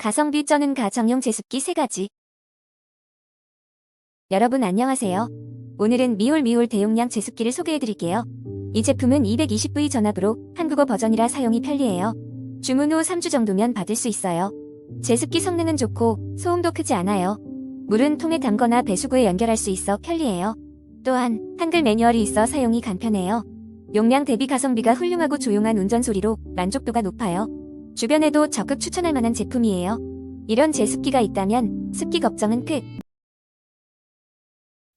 가성비 쩌는 가정용 제습기 3가지. 여러분 안녕하세요. 오늘은 미올미올 대용량 제습기를 소개해드릴게요. 이 제품은 220V 전압으로 한국어 버전이라 사용이 편리해요. 주문 후 3주 정도면 받을 수 있어요. 제습기 성능은 좋고 소음도 크지 않아요. 물은 통에 담거나 배수구에 연결할 수 있어 편리해요. 또한 한글 매뉴얼이 있어 사용이 간편해요. 용량 대비 가성비가 훌륭하고 조용한 운전 소리로 만족도가 높아요. 주변에도 적극 추천할 만한 제품이에요. 이런 제습기가 있다면 습기 걱정은 끝.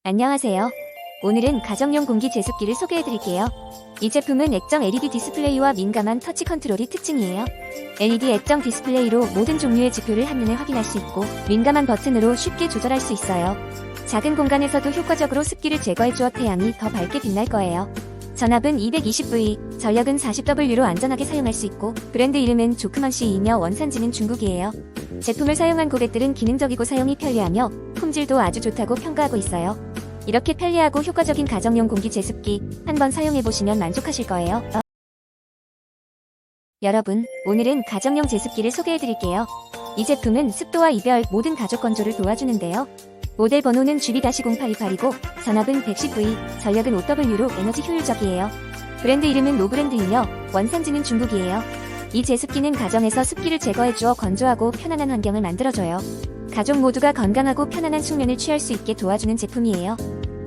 안녕하세요. 오늘은 가정용 공기 제습기를 소개해드릴게요. 이 제품은 액정 LED 디스플레이와 민감한 터치 컨트롤이 특징이에요. LED 액정 디스플레이로 모든 종류의 지표를 한눈에 확인할 수 있고 민감한 버튼으로 쉽게 조절할 수 있어요. 작은 공간에서도 효과적으로 습기를 제거해주어 태양이 더 밝게 빛날 거예요. 전압은 220V, 전력은 40W로 안전하게 사용할 수 있고 브랜드 이름은 조크먼시이며 원산지는 중국이에요. 제품을 사용한 고객들은 기능적이고 사용이 편리하며 품질도 아주 좋다고 평가하고 있어요. 이렇게 편리하고 효과적인 가정용 공기 제습기 한번 사용해보시면 만족하실 거예요. 여러분, 오늘은 가정용 제습기를 소개해드릴게요. 이 제품은 습도와 이별 모든 가족 건조를 도와주는데요. 모델 번호는 GB-0828이고 전압은 110V, 전력은 5W로 에너지 효율적이에요. 브랜드 이름은 노브랜드이며 원산지는 중국이에요. 이 제습기는 가정에서 습기를 제거해 주어 건조하고 편안한 환경을 만들어줘요. 가족 모두가 건강하고 편안한 숙면을 취할 수 있게 도와주는 제품이에요.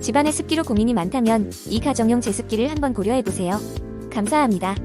집안의 습기로 고민이 많다면 이 가정용 제습기를 한번 고려해보세요. 감사합니다.